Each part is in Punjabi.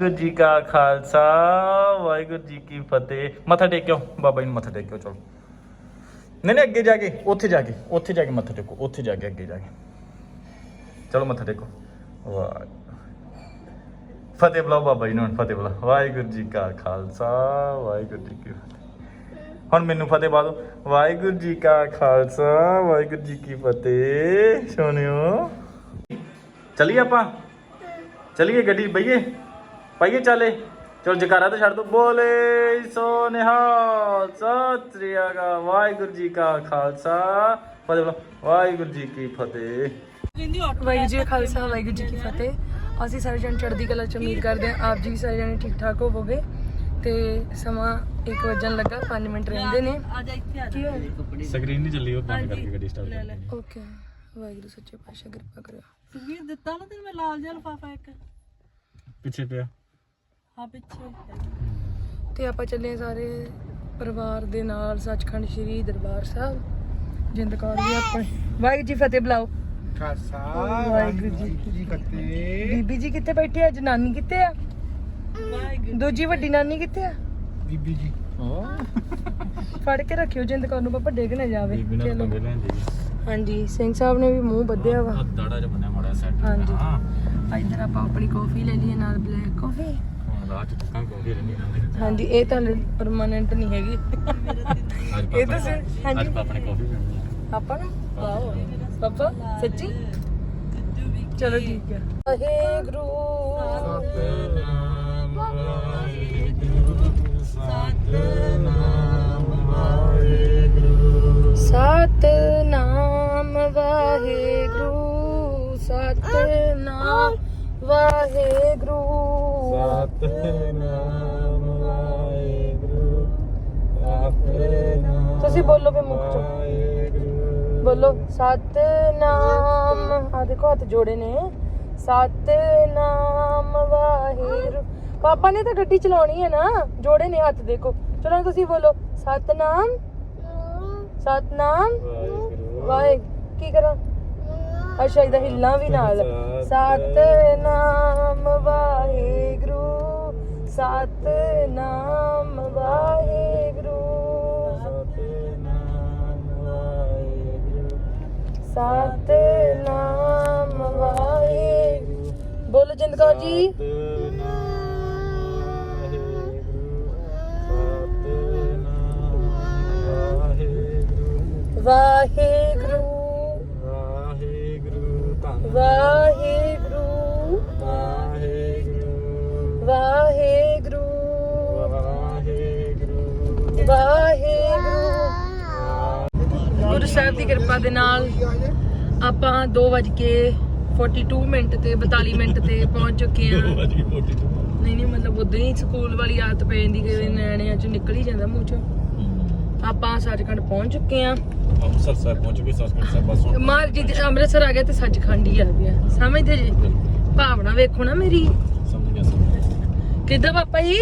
ਵਾਹਿਗੁਰੂ ਜੀ ਕਾ ਖਾਲਸਾ, ਵਾਹਿਗੁਰੂ ਜੀ ਕੀ ਫਤਿਹ। ਮੱਥਾ ਟੇਕਿਓ ਬਾਬਾ ਜੀ ਨੂੰ ਮੱਥਾ ਟੇਕਿਓ ਚਲੋ। ਨਹੀਂ ਨਹੀਂ, ਅੱਗੇ ਜਾ ਕੇ, ਉੱਥੇ ਜਾ ਕੇ, ਉੱਥੇ ਜਾ ਕੇ ਮੱਥਾ ਟੇਕੋ, ਉੱਥੇ ਜਾ ਕੇ, ਅੱਗੇ ਜਾ ਕੇ। ਚਲੋ, ਮੱਥਾ ਟੇਕੋ। ਵਾਹ। ਫਤਿਹ ਬੁਲਾਓ ਬਾਬਾ ਜੀ ਨੂੰ ਫਤਿਹ ਬੁਲਾ ਵਾਹਿਗੁਰੂ ਜੀ ਕਾ ਖਾਲਸਾ, ਵਾਹਿਗੁਰੂ ਜੀ ਕੀ ਫਤਿਹ। ਹੁਣ ਮੈਨੂੰ ਫਤਿਹ ਪਾ ਦਿਓ। ਵਾਹਿਗੁਰੂ ਜੀ ਕਾ ਖਾਲਸਾ, ਵਾਹਿਗੁਰੂ ਜੀ ਕੀ ਫਤਿਹ। ਸੋਨਿਓ ਚੱਲੀਏ ਆਪਾਂ? ਚਲਿਏ ਗੱਡੀ ਬਈਏ। ਪਾਈਏ ਚਾਲੇ। ਚਲ ਜਕਾਰਾ ਤਾਂ ਛੱਡ ਦੋ। ਬੋਲੇ ਸੋ ਨਿਹਾਲ ਸਤਿ ਸ੍ਰੀ ਅਕਾਲ ਵਾਹਿਗੁਰੂ ਜੀ ਕਾ ਖਾਲਸਾ। ਫਤਿਹ ਵਾਹਿਗੁਰੂ ਜੀ ਕੀ ਫਤਿਹ। ਵਾਹਿਗੁਰੂ ਜੀ ਕਾ ਖਾਲਸਾ ਵਾਹਿਗੁਰੂ ਜੀ ਕੀ ਫਤਿਹ। ਅਸੀਂ ਸਾਰੇ ਜਣ ਚੜ੍ਹਦੀ ਕਲਾ ਚ ਉਮੀਦ ਕਰਦੇ ਆਪ ਜੀ ਵੀ ਸਾਰੇ ਜਣੇ ਠੀਕ ਠਾਕ ਹੋਵੋਗੇ? ਤੇ ਸਮਾਂ 1 ਵਜਣ ਲੱਗਾ 5 ਮਿੰਟ ਰਹਿੰਦੇ ਨੇ। ਸਕਰੀਨ ਨਹੀਂ ਚੱਲੀ ਉਹ ਬੰਦ ਕਰਕੇ ਗੱਡੀ ਸਟਾਰਟ ਓਕੇ ਵਾਹਿਗੁਰੂ ਸੱਚੇ ਪਾਤਸ਼ਾਹ ਕਿਰਪਾ ਕਰਿਓ। ਸੁਖਵੀਰ ਦਿੱਤਾ ਨਾ ਤੈਨੂੰ ਮੈਂ ਲਾਲ ਜਿਹਾ ਲਫਾਫਾ ਇੱਕ। ਪਿੱਛੇ ਪਿਆ। ਹਾਂ ਪਿੱਛੇ ਤੇ ਆਪਾਂ ਚੱਲੇ ਸਾਰੇ ਪਰਿਵਾਰ ਦੇ ਨਾਲ ਸੱਚਖੰਡ ਸ੍ਰੀ ਦਰਬਾਰ ਸਾਹਿਬ। ਜਿੰਦ ਕੌਰ ਵੀ ਆਪਣੇ ਵਾਹਿਗੁਰੂ ਜੀ ਫਤਿਹ ਬੁਲਾਓ। ਖਾਲਸਾ ਵਾਹਿਗੁਰੂ ਜੀ ਜੀ ਫਤਿਹ। ਬੀਬੀ ਜੀ ਕਿੱਥੇ ਬੈਠੇ ਆ? ਜਨਾਨੀ ਕਿੱਥੇ ਆ? ਵਾਹਿਗੁਰੂ ਦੂਜੀ ਵੱਡੀ ਨਾਨੀ ਕਿੱਥੇ ਆ? ਬੀਬੀ ਜੀ। ਫੜ ਕੇ ਰੱਖਿਓ ਜਿੰਦ ਕੌਰ ਨੂੰ ਪਾਪਾ ਡਿੱਗ ਨਾ ਜਾਵੇ। ਚਲੋ। ਹਾਂਜੀ ਸਿੰਘ ਸਾਹਿਬ ਨੇ ਵੀ ਮੂੰਹ ਬੱਧਿਆ ਵਾ। ਦਾੜਾ ਜਿਹਾ ਬੰਨਿਆ ਮਾੜਾ ਸੈੱਟ ਹਾਂਜੀ। ਇੱਧਰ ਆਪਾਂ ਆਪਣੀ ਕਾਫੀ ਲੈ ਲਈਏ ਨਾਲ ਬਲੈਕ ਕਾਫੀ ਚ ਰਹਿੰਦੀ ਹਾਂਜੀ ਇਹ ਤਾਂ ਪਰਮਾਨੈਂਟ ਨਹੀਂ ਹੈਗੀ। ਅੱਜ ਇਹ ਤਾਂ ਸਿਰ- ਹਾਂਜੀ। ਅੱਜ ਪਾਪਾ ਨੇ ਕਾਫੀ ਪੀਣੀ ਹੈ। ਆਪਾਂ ਨੂੰ? ਵਾਓ ਪਾਪਾ ਸੱਚੀ? ਚਲੋ ਠੀਕ ਹੈ। ਵਾਹਿਗੁਰੂ ਸਤਨਾਮ ਵਾਹਿਗੁਰੂ ਸਤਨਾਮ ਵਾਹਿਗੁਰੂ। ਸਤਨਾਮ ਵਾਹਿਗੁਰੂ ਸਤਨਾਮ ਵਾਹਿਗੁਰੂ। ਸਤਨਾਮ ਵਾਹਿਗੁਰੂ। ਸਤਨਾਮ ਤੁਸੀਂ ਬੋਲੋ ਫੇ ਮੁੱਖ ਚੋਂ। ਬੋਲੋ ਸਤਨਾਮ। ਆ ਦੇਖੋ ਹੱਥ ਜੋੜੇ ਨੇ। ਸਤਨਾਮ ਵਾਹਿਗੁਰੂ। ਪਾਪਾ ਨੇ ਤਾਂ ਗੱਡੀ ਚਲਾਉਣੀ ਹੈ ਨਾ। ਜੋੜੇ ਨੇ ਹੱਥ ਦੇਖੋ। ਚਲੋ ਤੁਸੀਂ ਬੋਲੋ ਸਤਨਾਮ। ਸਤਨਾਮ। ਵਾਹਿਗੁਰੂ। ਵਾਹਿ ਕੀ ਕਰਾਂ? ਅੱਛਾ ਇਹਦਾ ਹਿੱਲਾਂ ਵੀ ਨਾਲ। ਸਤਨਾਮ ਵਾਹਿਗੁਰੂ। ਸਤਨਾਮ ਵਾਹਿਗੁਰੂ। ਸਤਨਾਮ ਵਾਹਿਗੁਰੂ। ਸਤਨਾਮ ਵਾਹਿਗੁਰੂ। ਬੋਲੋ ਜਿੰਦ ਕੌਰ ਜੀ ਵਾਹਿਗੁਰੂ। ਵਾਹਿਗੁਰੂ। ਵਾਹਿਗੁਰੂ। ਗੁਰੂ ਸਾਹਿਬ ਦੀ ਕਿਰਪਾ ਦੇ ਨਾਲ ਆਪਾਂ 2:42 ਮਿੰਟ ਤੇ 42 ਮਿੰਟ ਤੇ ਪਹੁੰਚ ਚੁੱਕੇ ਹਾਂ। ਨਹੀਂ ਨਹੀਂ ਮਤਲਬ ਉਦਾਂ ਹੀ ਸਕੂਲ ਵਾਲੀ ਆਦਤ ਪੈ ਜਾਂਦੀ ਕਿ ਨਿਆਣਿਆਂ ਚ ਨਿਕਲ ਹੀ ਜਾਂਦਾ ਮੂੰਹ ਚੋਂ। ਆਪਾਂ ਸੱਚਖੰਡ ਪਹੁੰਚ ਚੁੱਕੇ ਹਾਂ। ਅੰਮ੍ਰਿਤਸਰ ਸਾਹਿਬ ਪਹੁੰਚ ਗਏ ਸਸਕੰਡ ਸਾਹਿਬ ਬਸ ਮਾਰ ਜੀ ਅੰਮ੍ਰਿਤਸਰ ਆ ਗਿਆ ਤੇ ਸੱਚਖੰਡ ਹੀ ਆ ਗਿਆ। ਸਮਝਦੇ ਜੀ? ਭਾਵਨਾ ਵੇਖੋ ਨਾ ਮੇਰੀ। ਸਮਝ ਗਿਆ ਸਮਝ ਗਿਆ। ਕਿੱਦਾਂ ਪਾਪਾ ਜੀ?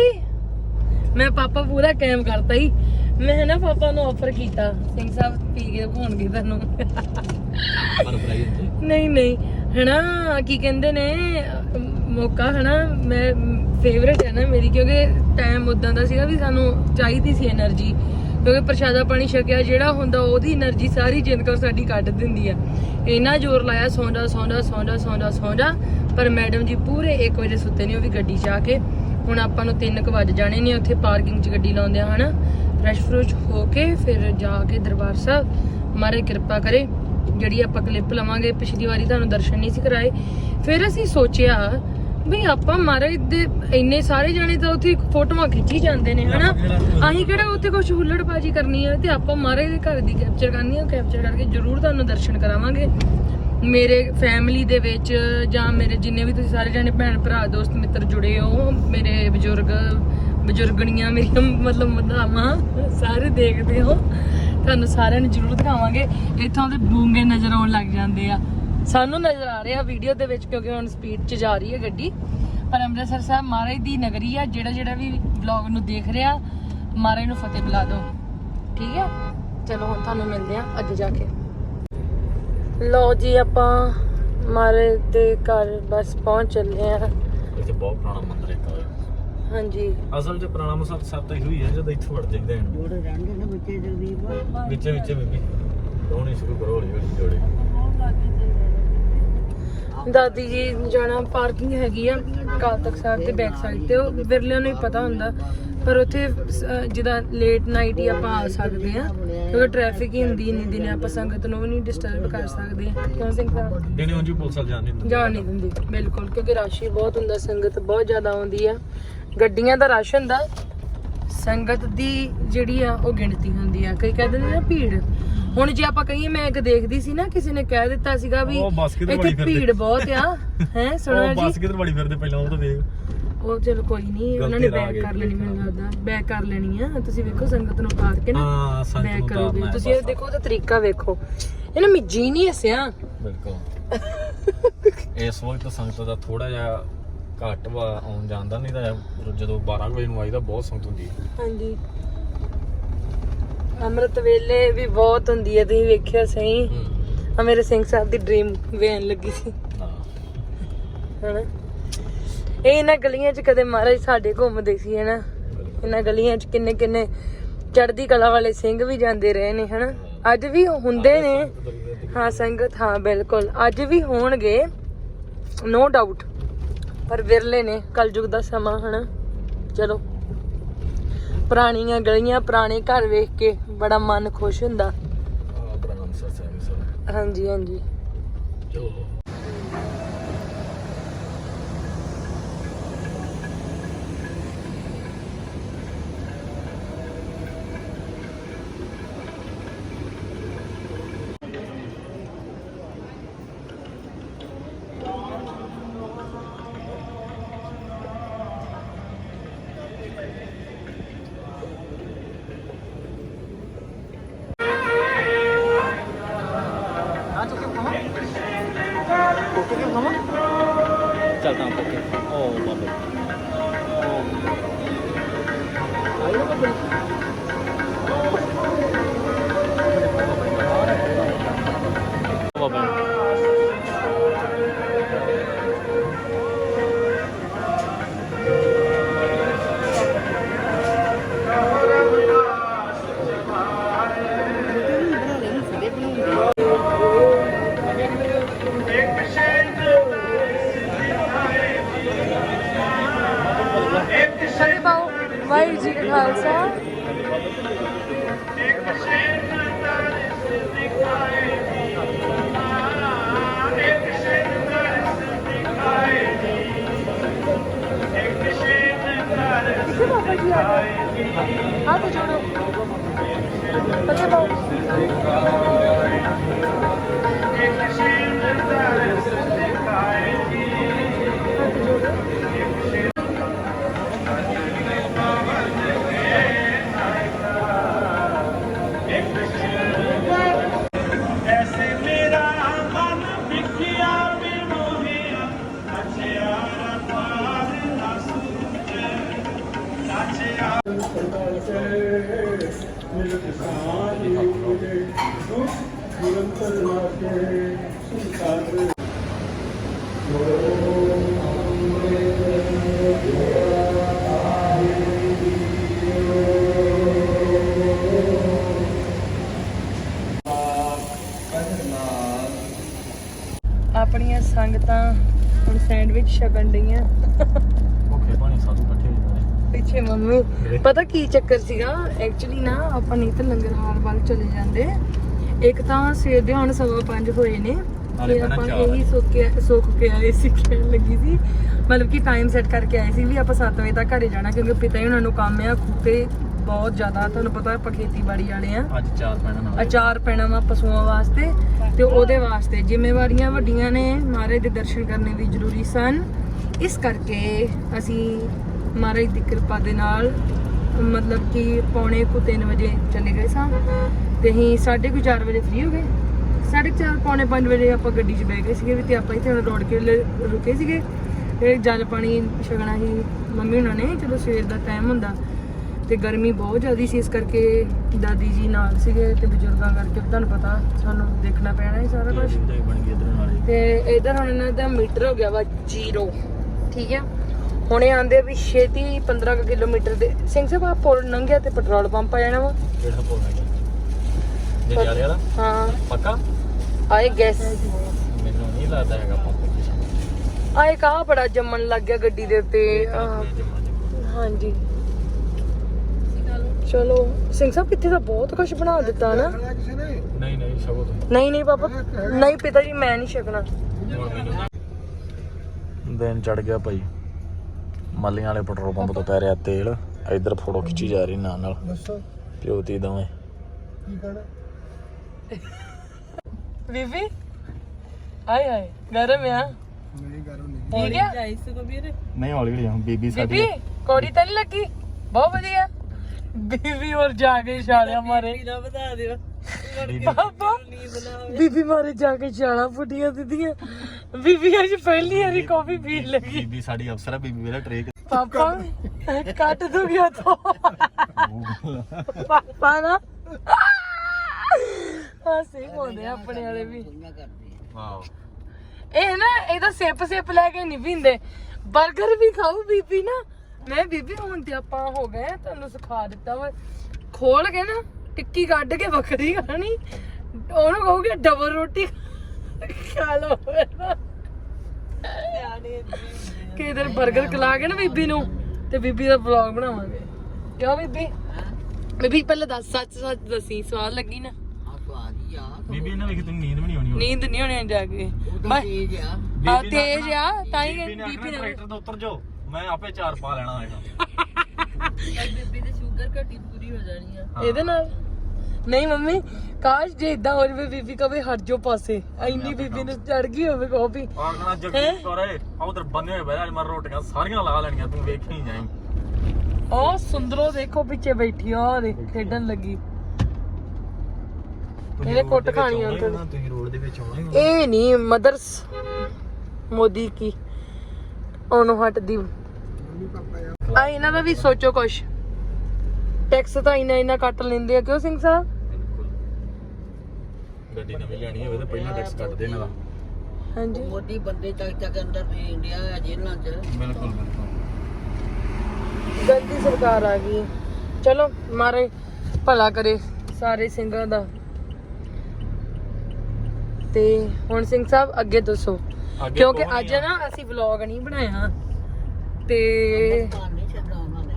ਮੈਂ ਪਾਪਾ ਪੂਰਾ ਕੈਮ ਕਰਤਾ ਹੀ ਮੈਂ ਨਾ ਪਾਪਾ ਨੂੰ ਆਫਰ ਕੀਤਾ। ਸਿੰਘ ਸਾਹਿਬ ਪੀ ਕੇ ਹੋਣਗੇ ਤੁਹਾਨੂੰ। ਨਹੀਂ ਨਹੀਂ। ਹਨਾ, ਕੀ ਕਹਿੰਦੇ ਨੇ, ਮੌਕਾ ਹਨਾ, ਮੈਂ ਫੇਵਰਿਟ ਹੈ ਨਾ ਮੇਰੀ, ਕਿਉਂਕਿ ਟਾਈਮ ਉਦਾਂ ਦਾ ਸੀਗਾ ਵੀ ਸਾਨੂੰ ਚਾਹੀਦੀ ਸੀ એનર્ਜੀ ਕਿਉਂਕਿ ਪ੍ਰਸ਼ਾਦਾ ਪਾਣੀ ਛਕਿਆ, ਜਿਹੜਾ ਹੁੰਦਾ ਉਹਦੀ એનર્ਜੀ ਸਾਰੀ ਜਿੰਦ ਜਿੰਦਕਰ ਸਾਡੀ ਕੱਟ ਦਿੰਦੀ ਆ। ਇੰਨਾ ਜ਼ੋਰ ਲਾਇਆ, ਸੌਂਦਾ ਸੌਂਦਾ ਸੌਂਦਾ ਸੌਂਦਾ ਸੌਂਦਾ, ਪਰ ਮੈਡਮ ਜੀ ਪੂਰੇ ਇੱਕ ਵਜੇ ਸੁੱਤੇ ਨੇ, ਉਹ ਵੀ ਗੱਡੀ 'ਚ ਆ ਕੇ। ਹੁਣ ਆਪਾਂ ਨੂੰ 3 ਵਜ ਜਾਣੇ ਨੇ, ਉੱਥੇ ਪਾਰਕਿੰਗ 'ਚ ਗੱਡੀ ਲਾਉਂਦੇ ਆ, ਹਨਾ? ਫਰੈਸ਼ ਫਰੂਸ਼ ਹੋ ਕੇ ਫਿਰ ਜਾ ਕੇ ਦਰਬਾਰ ਸਾਹਿਬ, ਮਾਰੇ ਕਿਰਪਾ ਕਰੇ। ਜਿਹੜੀ ਆਪਾਂ ਕਲਿੱਪ ਲਵਾਂਗੇ, ਪਿਛਲੀ ਵਾਰੀ ਤੁਹਾਨੂੰ ਦਰਸ਼ਨ ਨਹੀਂ ਸੀ ਕਰਾਏ। ਫਿਰ ਅਸੀਂ ਸੋਚਿਆ ਵੀ ਆਪਾਂ ਮਹਾਰਾਜ ਦੇ ਇੰਨੇ ਸਾਰੇ ਜਾਣੇ ਤਾਂ ਉੱਥੇ ਫੋਟੋਆਂ ਖਿੱਚੀ ਜਾਂਦੇ ਨੇ, ਹਨਾ? ਅਸੀਂ ਕਿਹੜਾ ਉੱਥੇ ਕੁਝ ਹੁੱਲੜਬਾਜੀ ਕਰਨੀ ਹੈ ਤੇ ਆਪਾਂ ਮਹਾਰਾਜ ਦੇ ਘਰ ਦੀ ਕੈਪਚਰ ਕਰਨੀ ਹੈ ਕੈਪਚਰ ਕਰਕੇ ਜ਼ਰੂਰ ਤੁਹਾਨੂੰ ਦਰਸ਼ਨ ਕਰਾਵਾਂਗੇ। ਮੇਰੇ ਫੈਮਿਲੀ ਦੇ ਵਿੱਚ ਜਾਂ ਮੇਰੇ ਜਿੰਨੇ ਵੀ ਤੁਸੀਂ ਸਾਰੇ ਜਾਣੇ ਭੈਣ ਭਰਾ, ਦੋਸਤ, ਮਿੱਤਰ ਜੁੜੇ ਹੋ, ਮੇਰੇ ਬਜ਼ੁਰਗ, ਬਜ਼ੁਰਗਣੀਆਂ, ਮੇਰੀਆਂ ਮਤਲਬ ਮਦਾਮਾ ਸਾਰੇ ਦੇਖਦੇ ਹੋ। ਤੁਹਾਨੂੰ ਸਾਰਿਆਂ ਨੂੰ ਜ਼ਰੂਰ ਦਿਖਾਵਾਂਗੇ। ਇੱਥੋਂ ਦੇ ਬੂੰਗੇ ਨਜ਼ਰ ਆਉਣ ਲੱਗ ਜਾਂਦੇ ਆ। ਸਾਨੂੰ ਨਜ਼ਰ ਆ ਰਿਹਾ ਵੀਡੀਓ ਦੇ ਵਿੱਚ ਕਿਉਂਕਿ ਹੁਣ ਸਪੀਡ 'ਚ ਜਾ ਰਹੀ ਹੈ ਗੱਡੀ। ਪਰ ਅੰਮ੍ਰਿਤਸਰ ਸਾਹਿਬ ਮਹਾਰਾਜ ਦੀ ਨਗਰੀ ਆ, ਜਿਹੜਾ ਜਿਹੜਾ ਵੀ ਵਲੌਗ ਨੂੰ ਦੇਖ ਰਿਹਾ, ਮਹਾਰਾਜ ਨੂੰ ਫਤਿਹ ਬੁਲਾ ਦਿਓ। ਠੀਕ ਹੈ? ਚਲੋ ਹੁਣ ਤੁਹਾਨੂੰ ਮਿਲਦੇ ਆ ਅੱਜ ਜਾ ਕੇ। ਲਓ ਜੀ ਆਪਾਂ ਮਹਾਰਾਜ ਦੇ ਘਰ ਬਸ ਪਹੁੰਚ ਚੱਲੇ ਆ ਇੱਥੇ ਬਹੁਤ ਪੁਰਾਣਾ ਮੰਦਿਰ ਹੈ ਇੱਕ ਹਾਂਜੀ। ਅਸਲ 'ਚ ਪੁਰਾਣਾ ਮਸਲ ਸੱਤ ਹੀ ਹੋਈ ਹੈ ਜਦੋਂ ਇੱਥੋਂ ਵੜ ਜਾਂਦੇ ਹਨ ਜੋੜੇ ਰਹਿਣਗੇ ਨਾ ਬੱਚੇ ਜਗਦੀਪ ਵਿੱਚੇ ਵਿੱਚੇ ਬੀਬੀ। ਲਾਉਣੀ ਸ਼ੁਰੂ ਕਰੋ ਹੌਲੀ ਹੌਲੀ ਜੋੜੇ। ਬਹੁਤ ਲੱਗੀ ਚੱਲ ਦਾਦੀ ਜੀ ਜਾਣਾ ਪਾਰਕਿੰਗ ਹੈਗੀ ਆ ਕਾਲ ਤੱਕ ਸਾਹਿਬ ਦੇ ਬੈਕ ਸਾਈਡ ਤੇ। ਉਹ ਵਿਰਲਿਆਂ ਨੂੰ ਹੀ ਪਤਾ ਹੁੰਦਾ ਪਰ ਉੱਥੇ ਅਹ, ਜਿੱਦਾਂ ਲੇਟ ਨਾਈਟ ਹੀ ਆਪਾਂ ਆ ਸਕਦੇ ਆ ਕਿਉਂਕਿ ਟ੍ਰੈਫਿਕ ਹੀ ਹੁੰਦੀ ਨਹੀਂ ਦਿਨੇ ਆਪਾਂ ਸੰਗਤ ਨੂੰ ਵੀ ਨਹੀਂ ਡਿਸਟਰਬ ਕਰ ਸਕਦੇ। ਕਿਉਂ ਸਿੰਘ ਸਾਹਿਬ? ਦਿਨੇ ਉਂਝ ਪੁਲਿਸ ਵਾਲ ਜਾਂਦੇ ਹੁੰਦੇ ਜਾਣ ਨਹੀਂ ਦਿੰਦੀ ਬਿਲਕੁਲ ਕਿਉਂਕਿ ਰਸ਼ ਹੀ ਬਹੁਤ ਹੁੰਦਾ ਸੰਗਤ ਬਹੁਤ ਜ਼ਿਆਦਾ ਆਉਂਦੀ ਆ। ਗੱਡੀਆਂ ਦਾ ਰਸ਼ ਹੁੰਦਾ ਸੰਗਤ ਦੀ ਜਿਹੜੀ ਆ ਉਹ ਗਿਣਤੀ ਹੁੰਦੀ ਆ। ਕਈ ਕਹਿੰਦੇ ਨੇ ਨਾ ਭੀੜ। ਹੁਣ ਜੇ ਆਪਾਂ ਕਹੀਏ ਮੈਂ ਇੱਕ ਦੇਖਦੀ ਸੀ ਨਾ ਕਿਸੇ ਨੇ ਕਹਿ ਦਿੱਤਾ ਸੀਗਾ ਵੀ ਉਹ ਬੱਸ ਕਿੱਧਰ ਇੱਥੇ ਫਿਰਦੇ? ਭੀੜ ਬਹੁਤ ਆ। ਹੈ ਸੁਣੋ ਉਹ ਬੱਸ ਜੀ ਕਿੱਧਰ ਵੜੀ ਫਿਰਦੇ ਪਹਿਲਾਂ ਉਹ ਤਾਂ ਵੇਖ। ਉਹ ਚਲੋ ਕੋਈ ਨਹੀਂ ਉਹਨਾਂ ਨੇ ਗਲਤੀ ਬੈਕ ਕਰ ਗਈ। ਲੈਣੀ ਮੈਨੂੰ ਲੱਗਦਾ। ਬੈਕ ਕਰ ਲੈਣੀ ਆ। ਤੁਸੀਂ ਵੇਖੋ ਸੰਗਤ ਨੂੰ ਉਤਾਰ ਕੇ ਨਾ ਹਾਂ ਸੰਗਤ ਬੈਕ ਨੂੰ ਕਰੋਗੇ ਉਤਾਰਨਾ ਹੈ ਤੁਸੀਂ ਇਹ ਬਸ। ਦੇਖੋ ਉਹਦਾ ਤਰੀਕਾ ਵੇਖੋ। ਇਹ ਨਾ ਮਿੱਜੀ ਨਹੀਂ ਹੱਸਿਆ ਬਿਲਕੁਲ। ਇਸ ਵਕਤ ਸੰਗਤ ਦਾ ਥੋੜਾ ਜਿਹਾ ਘੱਟ ਵਾ ਆਉਣ ਜਾਂਦਾ ਨਹੀਂ ਤਾਂ ਜਦੋਂ 12 ਕੁ ਵਜੇ ਨੂੰ ਆਈਦਾ ਬਹੁਤ ਸੰਗਤ ਹੁੰਦੀ ਹੈ। ਹਾਂਜੀ। ਅੰਮ੍ਰਿਤ ਵੇਲੇ ਵੀ ਬਹੁਤ ਹੁੰਦੀ ਹੈ ਤੁਸੀਂ ਵੇਖਿਆ ਸਹੀ। ਆ ਮੇਰੇ ਸਿੰਘ ਸਾਹਿਬ ਦੀ ਡ੍ਰੀਮ ਵੈਨ ਲੱਗੀ ਸੀ। ਹਾਂ। ਹਨਾ? ਇਹ ਇਹਨਾਂ ਗਲੀਆਂ 'ਚ ਕਦੇ ਮਹਾਰਾਜ ਸਾਡੇ ਘੁੰਮਦੇ ਸੀ ਹਨਾ? ਇਹਨਾਂ ਗਲੀਆਂ 'ਚ ਕਿੰਨੇ ਕਿੰਨੇ ਚੜ੍ਹਦੀ ਕਲਾ ਵਾਲੇ ਸਿੰਘ ਵੀ ਜਾਂਦੇ ਰਹੇ ਨੇ ਹਨਾ? ਅੱਜ ਵੀ ਹੁੰਦੇ ਨੇ। ਹਾਂ ਸੰਗਤ ਹਾਂ। ਬਿਲਕੁਲ। ਅੱਜ ਵੀ ਹੋਣਗੇ ਨੋ ਡਾਊਟ ਪਰ ਵਿਰਲੇ ਨੇ ਕਲਯੁਗ ਦਾ ਸਮਾਂ ਹਨਾ? ਚਲੋ। ਪੁਰਾਣੀਆਂ ਗਲੀਆਂ ਪੁਰਾਣੇ ਘਰ ਵੇਖ ਕੇ ਬੜਾ ਮਨ ਖੁਸ਼ ਹੁੰਦਾ। ਹਾਂਜੀ ਹਾਂਜੀ। ਚਲੋ। ਆਪਣੀਆਂ ਸੰਗਤਾਂ ਹੁਣ ਸੈਂਡਵਿਚ ਛਕਣ ਡਈਆਂ ਓਕੇ ਪਾਣੀ ਸਾਧੂ ਇਕੱਠੇ ਹੋ ਜਾਂਦੇ ਨੇ ਪਿੱਛੇ ਮੰਮੀ ਪਤਾ ਕੀ ਚੱਕਰ ਸੀਗਾ? ਐਕਚੁਅਲੀ ਨਾ ਆਪਾਂ ਨਹੀਂ ਤਾਂ ਲੰਗਰ ਹਾਲ ਵੱਲ ਚਲੇ ਜਾਂਦੇ। ਇੱਕ ਤਾਂ ਸਵੇਰ ਦੇ ਹੁਣ ਸਵਾ ਪੰਜ ਹੋਏ ਨੇ। ਨਾਲੇ ਤੇ ਪਹਿਲਾਂ ਆਪਾਂ ਚਾਰ ਇਹੀ ਸੁੱਕ ਕੇ ਸੁੱਕ ਕੇ ਆਏ ਸੀ ਕਹਿਣ ਲੱਗੀ ਸੀ। ਮਤਲਬ ਕਿ ਟਾਈਮ ਸੈੱਟ ਕਰਕੇ ਆਏ ਸੀ ਵੀ ਆਪਾਂ 7 ਵਜੇ ਤੱਕ ਘਰੇ ਜਾਣਾ ਕਿਉਂਕਿ ਪਿਤਾ ਜੀ ਉਹਨਾਂ ਨੂੰ ਕੰਮ ਆ ਖੂਤੇ ਬਹੁਤ ਜ਼ਿਆਦਾ। ਤੁਹਾਨੂੰ ਪਤਾ ਆਪਾਂ ਖੇਤੀਬਾੜੀ ਵਾਲੇ ਆ। ਅੱਜ ਚਾਰ ਪੈਣਾ ਨਾਲ। ਅਚਾਰ ਪੈਣਾ ਵਾ ਪਸ਼ੂਆਂ ਵਾਸਤੇ ਤੇ ਉਹਦੇ ਵਾਸਤੇ। ਜ਼ਿੰਮੇਵਾਰੀਆਂ ਵੱਡੀਆਂ ਨੇ ਮਹਾਰਾਜ ਦੇ ਦਰਸ਼ਨ ਕਰਨੇ ਵੀ ਜ਼ਰੂਰੀ ਸਨ। ਇਸ ਕਰਕੇ ਅਸੀਂ ਮਹਾਰਾਜ ਦੀ ਕਿਰਪਾ ਦੇ ਨਾਲ ਮਤਲਬ ਕਿ ਪੌਣੇ ਕੁ 3 ਵਜੇ ਚਲੇ ਗਏ ਸਾਂ ਤੇ ਅਸੀਂ 4:30 4 ਵਜੇ ਫ੍ਰੀ ਹੋ ਗਏ। 4:30 ਪੌਣੇ 5 ਵਜੇ ਆਪਾਂ ਗੱਡੀ 'ਚ ਬਹਿ ਗਏ ਸੀਗੇ ਵੀ ਤੇ ਆਪਾਂ ਇੱਥੇ ਰੋਡ ਕੇ ਰੁਕੇ ਸੀਗੇ ਤੇ ਜਲ ਪਾਣੀ ਛਕਣਾ ਸੀ ਮੰਮੀ ਉਹਨਾਂ ਨੇ ਚਲੋ ਸਵੇਰ ਦਾ ਟਾਈਮ ਹੁੰਦਾ ਤੇ ਗਰਮੀ ਬਹੁਤ ਜ਼ਿਆਦੀ ਸੀ ਇਸ ਕਰਕੇ ਦਾਦੀ ਜੀ ਨਾਲ ਸੀਗੇ ਤੇ ਬਜ਼ੁਰਗਾਂ ਕਰਕੇ ਤੁਹਾਨੂੰ ਪਤਾ ਸਾਨੂੰ ਦੇਖਣਾ ਪੈਣਾ ਹੈ ਸਾਰਾ ਕੁਝ ਤੇ ਇਧਰ ਹੁਣ ਇਹਨਾਂ ਦਾ ਮੀਟਰ ਹੋ ਗਿਆ ਵਾ ਜ਼ੀਰੋ। ਠੀਕ ਹੈ ਹੁਣੇ ਆਂਦੇ ਵੀ ਛੇਤੀ 15 ਕੁ ਕਿਲੋਮੀਟਰ ਦੇ ਸਿੰਘ ਸਾਹਿਬ ਆ ਪੁਲ ਲੰਘਿਆ ਤੇ ਪੈਟਰੋਲ ਪੰਪ ਆ ਜਾਣਾ ਵਾ। ਕਿਹੜਾ ਜੇ ਵਾਲਾ? ਹਾਂ। ਪੱਕਾ? ਆਏ ਗੈਸ ਮੈਨੂੰ ਨਹੀਂ ਲੱਗਦਾ ਹੈਗਾ ਪੰਪ ਆਏ ਕਾ ਬੜਾ ਜੰਮਣ ਲੱਗ ਗਿਆ ਗੱਡੀ ਦੇ ਉੱਤੇ। ਹਾਂਜੀ। ਚਲੋ ਸਿੰਘ ਸਾਹਿਬ ਕਿੱਥੇ ਤਾਂ ਬਹੁਤ ਕੁਝ ਬਣਾ ਦਿੱਤਾ ਨਾ। ਨਹੀਂ ਨਹੀਂ ਸਗੋ ਨਹੀਂ ਨਹੀਂ ਪਾਪਾ ਨਹੀਂ ਪਿਤਾ ਜੀ ਮੈਂ ਨਹੀਂ ਛਕਣਾ। ਦਿਨ ਚੜ ਗਿਆ ਭਾਈ। ਮੱਲੀਆਂ ਵਾਲੇ ਪੈਟਰੋਲ ਪੰਪ ਤੋਂ ਪੈ ਰਿਹਾ ਤੇਲ। ਇਧਰ ਫੋਟੋ ਖਿੱਚੀ ਜਾ ਰਹੀ ਨਾਲ ਨਾਲ। ਪਿਓਤੀ ਦੋਵੇਂ। ਬੀਬੀ ਆਏ ਆਏ ਗਰਮ ਆ। ਠੀਕ ਜਾਈ ਸਗੋ ਵੀਰ। ਨਹੀਂ ਹੌਲੀ ਹੌਲੀ ਹੁਣ ਬੀਬੀ ਬੀਬੀ ਕੋੜੀ ਤਾਂ ਨਹੀਂ ਲੱਗੀ? ਬਹੁਤ ਵਧੀਆ। ਬੀਬੀ ਹੋਰ ਜਾ ਕੇ ਛਾਲਿਆ ਮਾਰੇ। ਪੀਣਾ ਵਧਾ ਦਿਓ। ਪਾਪਾ ਬੀਬੀ ਮਾਰੇ ਜਾ ਕੇ ਛਾਲਾਂ ਫੁੱਟੀਆਂ ਦਿੱਤੀਆਂ। ਬੀਬੀ ਅੱਜ ਪਹਿਲੀ ਵਾਰੀ ਕਾਫੀ ਪੀਣ ਲੱਗੀ। ਬੀਬੀ ਸਾਡੀ ਅਫਸਰ ਆ ਬੀਬੀ ਮੇਰਾ ਟਰੇਕ। ਪਾਪਾ ਕੱਟ ਦੂ ਗਿਆ ਤੋ ਪਾਪਾ ਨਾ। ਆ ਆਪਣੇ ਵਾਲੇ ਵੀ। ਵਾਓ। ਇਹ ਨਾ ਇਹਦਾ ਸਿਪ ਸਿਪ ਲੈ ਕੇ ਨਹੀਂ ਪੀਂਦੇ। 버ਗਰ ਵੀ ਖਾਓ ਬੀਬੀ ਨਾ। ਮੈਂ ਬੀਬੀ ਹੁਣ ਤੇ ਆਪਾਂ ਹੋ ਗਏ ਤੁਹਾਨੂੰ ਸਿਖਾ ਦਿੱਤਾ ਵਾ। ਖੋਲ ਕੇ ਨਾ ਟਿੱਕੀ ਕੱਢ ਕੇ ਵੱਖਰੀ ਖਾਣੀ। ਉਹਨੂੰ ਕਹੋਗੇ ਡਬਲ ਰੋਟੀ ਖਾ ਲਓ ਕਿ ਦਿਨ 버ਗਰ ਖਿਲਾ ਕੇ ਨਾ ਬੀਬੀ ਨੂੰ ਤੇ ਬੀਬੀ ਦਾ ਵਲੌਗ ਬਣਾਵਾਂਗੇ। ਕਿਉਂ ਬੀਬੀ? ਬੀਬੀ ਪਹਿਲਾਂ ਦੱਸ ਸੱਚ ਸੱਚ ਦੱਸੀ ਸਵਾਦ ਲੱਗੀ ਨਾ? ਬੀਬੀ ਇਹਨਾਂ ਵੇਖ ਤੈਨੂੰ ਨੀਂਦ ਵੀ ਨਹੀਂ ਆਉਣੀ ਹੁਣ। ਨੀਂਦ ਨਹੀਂ ਹੋਣੀ ਜਾ ਕੇ। ਬਸ। ਆ। ਤੇਜ ਆ ਤਾਂ ਹੀ ਬੀਬੀ ਨੇ ਟਰੈਕਟਰ ਤੋਂ ਉਤਰ ਜਾਓ। ਮੈਂ ਆਪੇ ਚਾਰ ਪਾ ਲੈਣਾ ਹੈਗਾ। ਬੀਬੀ ਦੀ ਸ਼ੂਗਰ ਘਟੀ ਪੂਰੀ ਹੋ ਜਾਣੀ ਆ। ਇਹਦੇ ਨਾਲ? ਨਹੀਂ ਮੰਮੀ ਕਾਸ਼ ਜੇ ਇਦਾਂ ਹੋ ਜਵੇ ਬੀਬੀ ਕਵੇ ਹਟ ਜਾਓ ਪਾਸੇ। ਐਨੀ ਬੀਬੀ ਨੂੰ ਚੜ ਗਈ ਹੋਵੇ ਕਾਫੀ ਆਗਣਾ ਜਗਦੀਪ ਕੋਰੇ ਆ ਉਧਰ ਬੰਨੇ ਹੋਏ ਬੈਠਾ ਮਰ ਰੋਟੀਆਂ ਸਾਰੀਆਂ ਲਾ ਲੈਣੀਆਂ ਤੂੰ ਵੇਖੀ ਜਾਈਂ। ਉਹ ਸੁੰਦਰੋ ਦੇਖੋ ਪਿੱਛੇ ਬੈਠੀ ਆ ਦੇਖ ਖੇਡਣ ਲੱਗੀ। ਇਹਨੇ ਕੁੱਟ ਖਾਣੀ ਆ ਤੁਸੀਂ ਰੋਡ ਦੇ ਵਿੱਚ ਆਉਣਾ ਹੀ ਇਹ ਨਹੀਂ ਮਦਰਸ ਮੋਦੀ ਕੀ। ਉਹਨੂੰ ਹਟਦੀ। ਆ ਇਹਨਾਂ ਦਾ ਵੀ ਸੋਚੋ ਕੁਛ। ਟੈਕਸ ਤਾਂ ਇਨਾ ਇਨਾ ਕੱਟ ਲੈਂਦੇ ਆ ਕਿਉਂ ਸਿੰਘ ਸਾਹਿਬ? ਗੱਡੀ ਨਵੀਂ ਲੈਣੀ ਹੋਵੇ ਤਾਂ ਪਹਿਲਾਂ ਟੈਕਸ ਕੱਟ ਦੇ ਇਹਨਾਂ ਦਾ ਹਾਂਜੀ ਮੋਦੀ ਬੰਦੇ ਚੱਕ ਚੱਕ ਅੰਦਰ ਵੀ ਇੰਡੀਆ ਜੇਲ੍ਹਾਂ 'ਚ। ਬਿਲਕੁਲ ਬਿਲਕੁਲ। ਗੰਦੀ ਸਰਕਾਰ ਆ ਗਈ। ਚਲੋ ਮਾਰੇ ਭਲਾ ਕਰੇ ਸਾਰੇ ਸਿੰਘਾਂ ਦਾ। ਤੇ ਹੁਣ ਸਿੰਘ ਸਾਹਿਬ ਅੱਗੇ ਦੱਸੋ। ਕਿਉਂਕਿ ਅੱਜ? ਨਾ ਅਸੀਂ ਵਲੌਗ ਨਹੀਂ ਬਣਾਇਆ। ਤੇ ਤਾਂ ਨਹੀਂ ਛੱਡਣਾ ਉਹਨਾਂ ਨੇ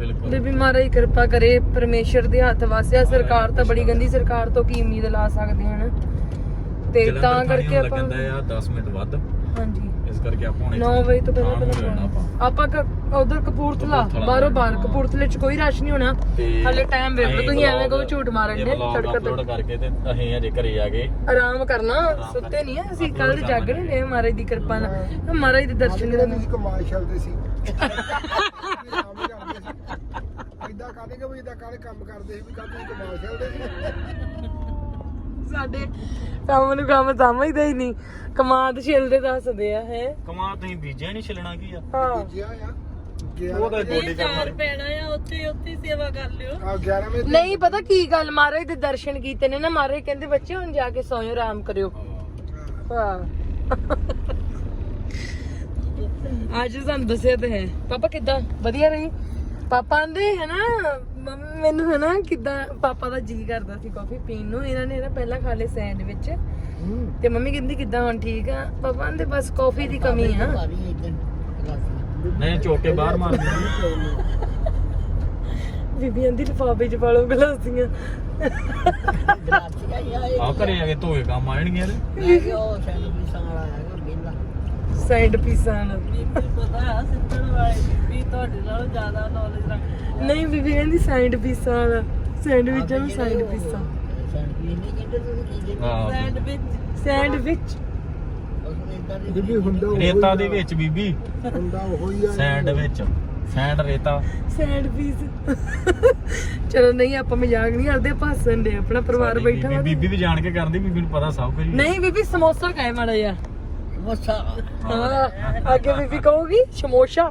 ਬਿਲਕੁਲ। ਬੀਬੀ ਮਹਾਰਾਜ ਕਿਰਪਾ ਕਰੇ ਪਰਮੇਸ਼ਰ ਦੇ ਹੱਥ ਵਾਸਿਆ। ਸਰਕਾਰ ਤਾਂ ਬੜੀ ਗੰਦੀ ਸਰਕਾਰ ਤੋਂ ਕੀ ਉਮੀਦ ਲਾ ਸਕਦੇ ਹਨ? ਤੇ ਤਾਂ ਕਰਕੇ ਆਪਾਂ ਲੱਗਦਾ ਆ 10 ਮਿੰਟ ਵੱਧ। ਹਾਂਜੀ। ਇਸ ਕਰਕੇ ਆਪਾਂ ਹੁਣ 9 ਵਜੇ ਤੋਂ ਪਹਿਲਾਂ ਸ਼ਾਮ ਨੂੰ ਪਹਿਲਾਂ ਜਾਣਾ ਆਪਾਂ। ਆਪਾਂ ਉਧਰ ਕਪੂਰਥਲਾ ਕਪੂਰਥਲਾ। ਬਾਹਰੋਂ ਬਾਹਰ। ਕਪੂਰਥਲੇ ਚ ਕੋਈ ਰਸ਼ ਨਹੀਂ ਹੋਣਾ। ਤੇ ਹਲੇ ਟਾਈਮ ਵੇਖ ਲਓ ਅਸੀਂ ਤੁਸੀਂ ਐਵੇਂ ਕਹੋ vlog- ਝੂਠ ਮਾਰਨ ਦੇ ਕਰਕੇ ਤੇ ਅਸੀਂ ਅਜੇ ਘਰੇ ਆ ਗਏ। ਆਰਾਮ ਕਰਨਾ ਸੁੱਤੇ ਨਹੀਂ ਅਸੀਂ ਕੱਲ ਜਾਗਣੇ ਨੇ ਮਹਾਰਾਜ ਦੀ ਕਿਰਪਾ ਨਾਲ। ਮਹਾਰਾਜ ਦੇ ਦਰਸ਼ਨ ਕਰਨ। ਕਮਾਲ ਚੱਲਦੇ ਸੀ। ਕਿ ਵੀ ਇਦਾਂ ਕਾਲੇ ਕੰਮ ਕਰਦੇ ਸੀ ਵੀ ਕੱਲ ਤੁਸੀਂ ਕਮਾਲ ਚੱਲਦੇ ਸੀ। ਸਾਡੇ ਕੰਮ ਨੂੰ ਕੰਮ ਸਮਝਦੇ ਹੀ ਨਹੀਂ। ਕਮਾਦ ਛਿਲਦੇ ਦੱਸਦੇ ਆ ਹੈ। ਕਮਾ ਤੁਸੀਂ ਬੀਜਿਆ ਨਹੀਂ ਛਿਲਣਾ ਕੀ ਆ? ਹਾਂ। ਜਿਆ ਆ। ਗਿਆ ਉਹ ਤਾਂ ਗੋਡੀ ਕਰਨ ਚਾਰ ਵਾਲੇ। ਪੈਣਾ ਆ ਉੱਥੇ ਉੱਥੇ ਹੀ ਸੇਵਾ ਕਰ ਲਿਓ। ਆ 11 ਵਜੇ ਨਹੀਂ ਪਤਾ ਕੀ ਗੱਲ ਮਹਾਰਾਜ ਦੇ ਦਰਸ਼ਨ ਕੀਤੇ ਨੇ ਨਾ ਮਹਾਰਾਜ ਕਹਿੰਦੇ ਬੱਚੇ ਹੁਣ ਜਾ ਕੇ ਸੌਂਓ ਆਰਾਮ ਕਰਿਓ। ਹਾਂ। ਅੱਜ ਤੁਹਾਨੂੰ ਦੱਸਿਆ ਤੇ ਹੈ। ਪਾਪਾ ਕਿੱਦਾਂ? ਵਧੀਆ ਰਹੀ? ਪਾਪਾ ਆਂਦੇ ਹੈ ਨਾ ਮੰਮੀ ਮੈਨੂੰ ਹੈ ਨਾ ਕਿੱਦਾਂ ਪਾਪਾ ਦਾ ਜੀ ਕਰਦਾ ਸੀ ਕਾਫੀ ਪੀਣ ਨੂੰ ਇਹਨਾਂ ਨੇ ਨਾ ਪਹਿਲਾਂ ਖਾ ਲਏ ਸੈਂਡਵਿਚ ਤੇ ਮੰਮੀ ਕਹਿੰਦੀ ਕਿੱਦਾਂ ਹੁਣ ਠੀਕ ਆ? ਪਾਪਾ ਆਂਦੇ ਬਸ ਕਾਫੀ ਦੀ ਕਮੀ ਆ। ਨਹੀਂ ਚੋਕ ਬਾਹਰ ਮਾਰ ਬੀਬੀ ਆਂਦੀ ਲਿਫਾਫੇ ਚ ਪਾ ਲਓ ਗਲਾਸੀਆਂ। ਗਲਾਸੀ ਆ ਘਰੇ ਆ ਕੇ ਧੋ ਕੇ ਕੰਮ ਆ ਜਾਣਗੀਆਂ ਤੇ। ਮੈਂ ਕਿਹਾ ਉਹ ਸ਼ਾਇਦ ਵੀ ਸਾਲਾ ਹੈਗਾ ਸੈਂਡ ਪੀਸਾਂ ਨਾਲ ਬੀਬੀ ਪਤਾ ਆ ਸਿੱਧਣ ਵਾਲੇ ਬੀਬੀ ਤੁਹਾਡੇ ਨਾਲੋਂ ਜ਼ਿਆਦਾ ਨੌਲੇਜ ਰੱਖਦੀ ਨਹੀਂ ਬੀਬੀ ਕਹਿੰਦੀ ਸਾਈਡ ਪੀਸਾਂ ਵਾਲਾ। ਸੈਂਡਵਿਚਾਂ ਨੂੰ ਸਾਈਡ ਪੀਸਾਂ ਸੈਂਡਵਿਚ ਨਹੀਂ ਕਹਿੰਦੇ ਤੁਸੀਂ ਕੀ ਕਹਿੰਦੇ ਹਾਂ। ਸੈਂਡਵਿਚ ਸੈਂਡਵਿਚ ਬੀਬੀ ਹੁੰਦਾ ਉਹ ਰੇਤਾ ਦੇ ਵਿੱਚ ਬੀਬੀ। ਹੁੰਦਾ ਉਹ ਹੀ ਆ। ਸੈਂਡ ਵਿੱਚ ਸੈਂਡ ਰੇਤਾ। ਸੈਂਡ ਪੀਸ ਚਲੋ ਨਹੀਂ ਆਪਾਂ ਮਜ਼ਾਕ ਨਹੀਂ ਕਰਦੇ ਆਪਾਂ ਹੱਸਣ ਦੇ ਆਪਣਾ ਪਰਿਵਾਰ ਬੈਠਾ ਬੀਬੀ ਵਾ ਬੀਬੀ ਵੀ ਜਾਣ ਕੇ ਕਰਦੀ ਬੀਬੀ ਨੂੰ ਪਤਾ ਸਭ ਕੁਝ। ਨਹੀਂ ਬੀਬੀ ਸਮੋਸਾ ਖਾਏ ਮਾੜਾ ਜਿਹਾ। ਮਸਾ ਹਾਂ ਅੱਗੇ ਬੀਬੀ ਕਹੂਗੀ ਸਮੋਸਾ।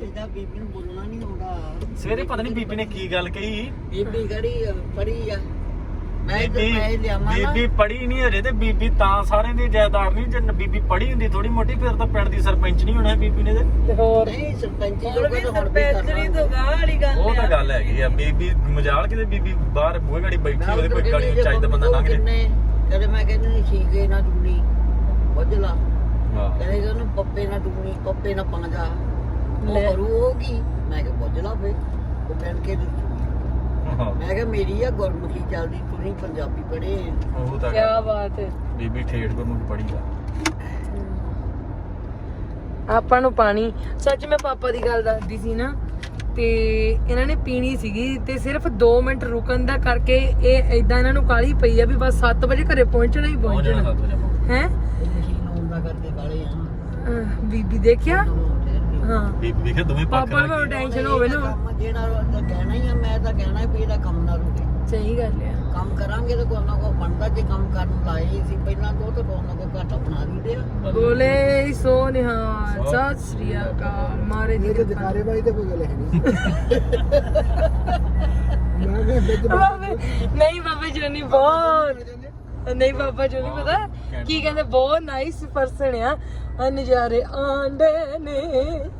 ਇਹਦਾ ਬੀਬੀ ਨੂੰ ਬੋਲਣਾ ਨਹੀਂ ਆਉਂਦਾ। ਸਵੇਰੇ ਪਤਾ ਨਹੀਂ ਬੀਬੀ ਨੇ ਕੀ ਗੱਲ ਕਹੀ। ਬੀਬੀ ਕਰੀ ਪੜੀ ਆ? ਮੈਂ ਤੇ ਮੈਂ ਲਿਆਵਾਂ ਨਾ। ਬੀਬੀ ਪੜੀ ਨਹੀਂ ਹਜੇ ਤੇ ਬੀਬੀ ਤਾਂ ਸਾਰਿਆਂ ਦੀ ਜਾਇਦਾਦ ਨਹੀਂ ਜੇ ਬੀਬੀ ਪੜੀ ਹੁੰਦੀ ਥੋੜੀ ਮੋਟੀ ਫਿਰ ਤਾਂ ਪਿੰਡ ਦੀ ਸਰਪੰਚ ਨਹੀਂ ਹੋਣਾ ਬੀਬੀ ਨੇ ਤੇ। ਹੋਰ? ਨਹੀਂ ਸਰਪੰਚੀ ਵੀ ਤਾਂ ਹੁਣ ਵੀ ਸਰਪੰਚਰੀ ਕਰਨਾ। ਤੋਂ ਗਾਹ ਵਾਲੀ ਗੱਲ ਉਹ ਤਾਂ ਆ। ਗੱਲ ਹੈਗੀ ਆ ਬੀਬੀ ਮਜਾਲ ਕਿਤੇ ਬੀਬੀ ਬਾਹਰ ਬੂਹੇ ਗਾੜੀ ਬੈਠੀ ਉਹਦੇ ਕੋਈ ਗਾੜੀ ਚਾਹੀਦਾ ਜੇ ਬੰਦਾ ਲੰਘ ਜੇ ਕਿੰਨੇ ਕਦੇ ਮੈਂ ਕਹਿੰਦੀ ਨਹੀਂ ਸੀਗੇ ਨਾ ਟੂਣੀ ਬੁੱਝ ਲਾ। ਹਾਂ। ਕਦੇ ਕਿ ਉਹਨੂੰ ਪੱਪੇ ਨਾ ਟੂਣੀ ਪੱਪੇ ਨਾ ਪਾਂਜਾ ਉਹ ਲੈ। ਕਰੂ ਹੋਗੀ ਮੈਂ ਕਿਹਾ ਬੁੱਝ ਲਾ ਫੇ ਉਹ ਕਹਿਣ ਕੇ ਦਿੱਤੀ ਹਾਂ, ਮੈਂ ਕਿਹਾ ਮੇਰੀ ਆ ਗੁਰਮੁਖੀ ਚੱਲਦੀ ਤੂੰ ਨਹੀਂ ਪੰਜਾਬੀ ਪੜ੍ਹੇ ਉਹ ਤਾਂ ਕੀ ਗੱਲ। ਬਾਤ ਹੈ। ਬੀਬੀ ਠੇਠ ਕੋ ਨੂੰ ਪੜੀ ਆ ਆਪਾਂ ਨੂੰ ਪਾਣੀ। ਸੱਚ ਮੈਂ ਪਾਪਾ ਦੀ ਗੱਲ ਦੱਸਦੀ ਸੀ ਨਾ ਤੇ ਇਹਨਾਂ ਨੇ ਪੀਣੀ ਸੀਗੀ ਤੇ ਸਿਰਫ 2 ਮਿੰਟ ਰੁਕਣ ਦਾ ਕਰਕੇ ਇਹ ਇਦਾਂ ਇਹਨਾਂ ਨੂੰ ਕਾਲੀ ਪਈ ਆ ਵੀ ਬਸ 7 ਵਜੇ ਘਰੇ ਪਹੁੰਚਣਾ ਹੀ ਪਹੁੰਚਣਾ। ਹੈ ਉਹ ਮਸ਼ੀਨ ਆਉਣ ਦਾ ਕਰਕੇ ਕਾਲੇ ਆ ਬੀਬੀ ਦੇਖਿਆ? ਹਾਂ। ਬੀਬੀ ਵੇਖਿਆ ਦੋਵੇਂ ਪੱਖ ਪਾਪਾ ਨੂੰ ਟੈਨਸ਼ਨ ਹੋਵੇ ਨਾ। ਕੰਮ ਜਿਹੜਾ ਕਹਿਣਾ ਹੀ ਆ ਮੈਂ ਤਾਂ ਕਹਿਣਾ ਵੀ ਇਹਦਾ ਕੰਮ ਨਾ ਰੁਕੇ। ਸਹੀ ਗੱਲ ਆ। ਕੰਮ ਕਰਾਂਗੇ ਤਾਂ ਕੋਈ ਨਾ ਕੋਈ ਬਣਦਾ ਜੇ ਕੰਮ ਕਰਨ ਲਾਏ ਸੀ ਪਹਿਲਾਂ ਤੋਂ ਤਾਂ ਕੋਈ ਨਾ ਕੋਈ ਘਾਟਾ ਬਣਾ ਦਿੰਦੇ ਆ ਬੋਲੇ ਸੋ ਨਿਹਾਲ ਸਤਿ ਸ੍ਰੀ ਅਕਾਲ। ਮਾਰੇ ਇਹ ਦੀ ਤੇ ਜਕਾਰੇ ਬਾਈ ਤੇ ਕੋਈ ਗੱਲ ਹੈ ਨਹੀਂ। ਮੈਂ ਕਿਹਾ ਵਿੱਚ ਬਾਬੇ ਨਹੀਂ ਬਾਬਾ ਜੀ ਨਹੀਂ ਬਹੁਤ ਨਹੀਂ ਬਾਬਾ ਜੀ ਨਹੀਂ ਪਤਾ। ਕੀ ਕਹਿੰਦੇ ਬਹੁਤ ਨਾਈਸ ਪਰਸਨ ਆ। ਆ ਨਜ਼ਾਰੇ ਆਂਡੇ ਨੇ।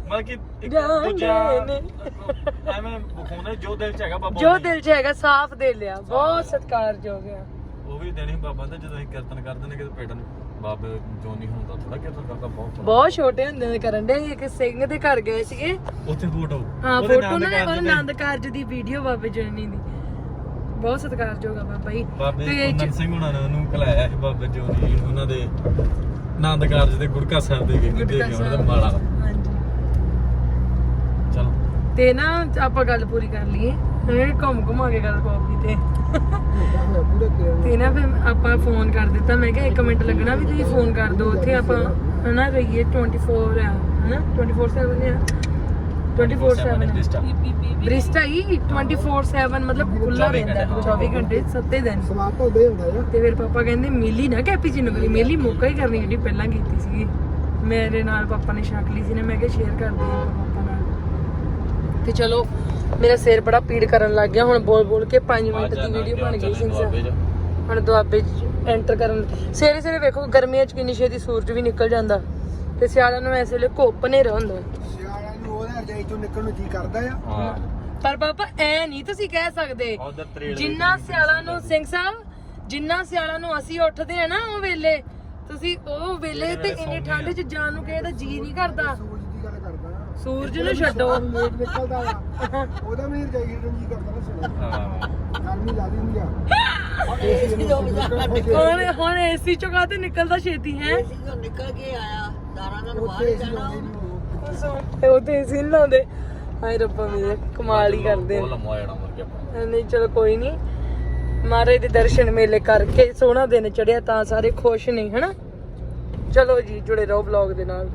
ਮਤਲਬ ਕਿ ਇੱਕ ਜਾਂਦੇ ਦੂਜਾ ਨੇ। ਐਵੇਂ ਵਿਖਾਉਂਦੇ ਜੋ ਦਿਲ ਚ ਹੈਗਾ ਬਾਬਾ ਜੋ ਉਹਦੀ। ਦਿਲ 'ਚ ਹੈਗਾ ਸਾਫ਼ ਦੇ ਲਿਆ। ਬਹੁਤ ਸਤਿਕਾਰਯੋਗ ਆ। ਉਹ ਵੀ ਦੇਣੀ ਬਾਬਾ ਦਾ ਜਦੋਂ ਅਸੀਂ ਕੀਰਤਨ ਕਰਦੇ ਨੇ ਕਿ ਪੇਟ ਨੂੰ ਬਾਬੇ ਜੋ ਨਹੀਂ ਹੁੰਦਾ ਥੋੜਾ ਕੀਰਤਨ ਕਰਦਾ ਬਹੁਤ। ਬਹੁਤ ਛੋਟੇ ਹੁੰਦੇ ਨੇ ਕਰਨ ਦੇ ਇੱਕ ਸਿੰਘ ਦੇ ਘਰ ਗਏ ਸੀਗੇ। ਉੱਥੇ ਫੋਟੋ। ਹਾਂ ਫੋਟੋ ਨਾਲ ਉਹਨਾਂ ਨੇ ਆਨੰਦ ਕਾਰਜ ਦੀ ਵੀਡੀਓ ਬਾਬੇ ਜਨਨੀ ਦੀ। ਬਹੁਤ ਸਤਿਕਾਰਯੋਗ ਆ ਬਾਬਾ ਜੀ। ਬਾਬੇ ਕੁੰਦਨ ਸਿੰਘ ਹੁਣਾਂ ਨੇ ਉਹਨੂੰ ਕਲਾਇਆ ਸੀ ਬਾਬੇ ਜੋ ਨਹੀਂ ਉਹਨਾਂ ਦੇ ਆਨੰਦ ਕਾਰਜ ਦੇ ਗੁੜਕਾ ਸਾਹਿਬ ਦੇ ਕੇ ਦੇ ਉਹਨਾਂ ਦਾ ਮਾਲਾ। ਹਾਂਜੀ। ਚਲੋ। ਤੇ ਨਾ ਆਪਾਂ ਗੱਲ ਪੂਰੀ ਕਰ ਲਈਏ। ਇਹ ਘੁੰਮ ਘੁਮਾ ਕੇ ਗੱਲ ਕਾਫੀ ਤੇ। ਤੇ ਨਾ ਫਿਰ ਆਪਾਂ ਫੋਨ ਕਰ ਦਿੱਤਾ। ਮੈਂ ਕਿਹਾ 1 ਮਿੰਟ ਲੱਗਣਾ ਵੀ ਤੁਸੀਂ ਫੋਨ ਕਰ ਦਿਓ। ਉੱਥੇ ਆਪਾਂ ਹਨਾ ਰਹੀਏ 24 ਆ ਹਨਾ? 24/7 ਆ। 24/7. ਡਿਸਟਾ ਬ੍ਰਿਸਟਾ ਹੀ 24/7 ਮਤਲਬ ਖੁੱਲਾ ਰਹਿੰਦਾ 24 ਘੰਟੇ 7 ਦਿਨ। ਸਵਾਦ ਤਾਂ ਉਦੋਂ ਹੀ ਹੁੰਦਾ ਆ ਤੇ ਫਿਰ ਪਾਪਾ ਕਹਿੰਦੇ ਮੇਲੀ ਨਾ ਕੈਪੀਚੀਨੋ ਕਰੀ ਮੇਲੀ ਮੌਕਾ ਹੀ ਕਰਨੀ ਜਿਹੜੀ ਪਹਿਲਾਂ ਕੀਤੀ ਸੀਗੀ। ਮੇਰੇ ਨਾਲ ਪਾਪਾ ਨੇ ਛਕ ਲਈ ਸੀ ਨਾ ਮੈਂ ਕਿਹਾ ਸ਼ੇਅਰ ਕਰਦੀ ਹਾਂ ਪਾਪਾ ਨਾਲ। ਤੇ ਚਲੋ ਮੇਰਾ ਸਿਰ ਬੜਾ ਪੀੜ ਕਰਨ ਲੱਗ ਗਿਆ ਹੁਣ ਬੋਲ ਬੋਲ ਕੇ 5 ਮਿੰਟ ਦੀ ਵੀਡੀਓ ਬਣ ਗਈ ਸੀ ਹੁਣ ਦੁਆਬੇ ਚ ਐਂਟਰ ਕਰਨ ਸਵੇਰੇ ਸਵੇਰੇ ਵੇਖੋ ਗਰਮੀਆਂ ਚ ਕਿੰਨੀ ਛੇਤੀ ਸੂਰਜ ਵੀ ਨਿਕਲ ਜਾਂਦਾ। ਤੇ ਸਿਆਲਾਂ ਨੂੰ ਐਸੇ ਵੇਲੇ ਘੁੱਪ ਹਨੇਰਾ ਹੁੰਦਾ। ਨੂੰ ਰਜਾਈ ਚੋਂ ਨਿਕਲਣ ਨੂੰ ਜੀ ਕਰਦਾ ਆ। ਹਾਂ। ਪਰ ਪਾਪਾ ਐ ਨਹੀਂ ਤੁਸੀਂ ਕਹਿ ਸਕਦੇ। ਉਧਰ ਜਿੰਨਾ ਸਿਆਲਾਂ ਨੂੰ ਸਿੰਘ ਸਾਹਿਬ ਜਿੰਨਾ ਸਿਆਲਾਂ ਨੂੰ ਅਸੀਂ ਉੱਠਦੇ ਆ ਨਾ ਉਹ ਵੇਲੇ ਤੁਸੀਂ ਉਹ ਵੇਲੇ ਤੇ ਇੰਨੀ ਠੰਡ 'ਚ ਜਾਣ ਨੂੰ ਕਿਸੇ ਦਾ ਜੀ ਨਹੀਂ ਕਰਦਾ। ਸੂਰਜ ਦੀ ਗੱਲ ਕਰਦਾ ਆ। ਸੂਰਜ ਨੂੰ ਛੱਡੋ। ਲੇਟ ਨਿਕਲਦਾ ਵਾ ਉਹਦਾ ਵੀ ਰਜਾਈ ਚੋਂ ਜੀ ਕਰਦਾ ਨਾ ਸੁਣਾ। ਹਾਂ। ਗਰਮੀ ਲਾ ਦਿੰਦੀ ਆ। ਏਸੀ ਤੋਂ ਬਚਾ ਹੁਣ ਹੁਣ ਏਸੀ ਚੋਂ ਕਾਹਤੇ ਨਿਕਲਦਾ ਛੇਤੀ ਹੈ? ਨਿਕਲ ਕੇ ਆਇਆ। ਦਾਰਾਂ ਨਾਲ ਬਾਹਰ ਉੱਥੇ ਜਾਣਾ ਲਾਉਂਦੇ ਨਹੀਂ ਉਹ ਤੇ ਏਸੀ ਨੀ ਲਾਉਂਦੇ ਹਾਏ ਰੱਬਾ ਮੇਰੇ ਕਮਾਲ ਹੀ ਕਰਦੇ ਬਹੁਤ ਨੇ ਲੰਮਾ ਜਾਣਾ ਮਰ ਗਿਆ ਨਹੀਂ ਚਲੋ ਕੋਈ ਨਹੀਂ। ਮਹਾਰਾਜ ਦੇ ਦਰਸ਼ਨ ਮੇਲੇ ਕਰਕੇ ਸੋਹਣਾ ਦਿਨ ਚੜਿਆ ਤਾਂ ਸਾਰੇ ਖੁਸ਼ ਨੇ ਹਨਾ? ਚਲੋ ਜੀ ਜੁੜੇ ਰਹੋ ਵਲੌਗ ਦੇ ਨਾਲ।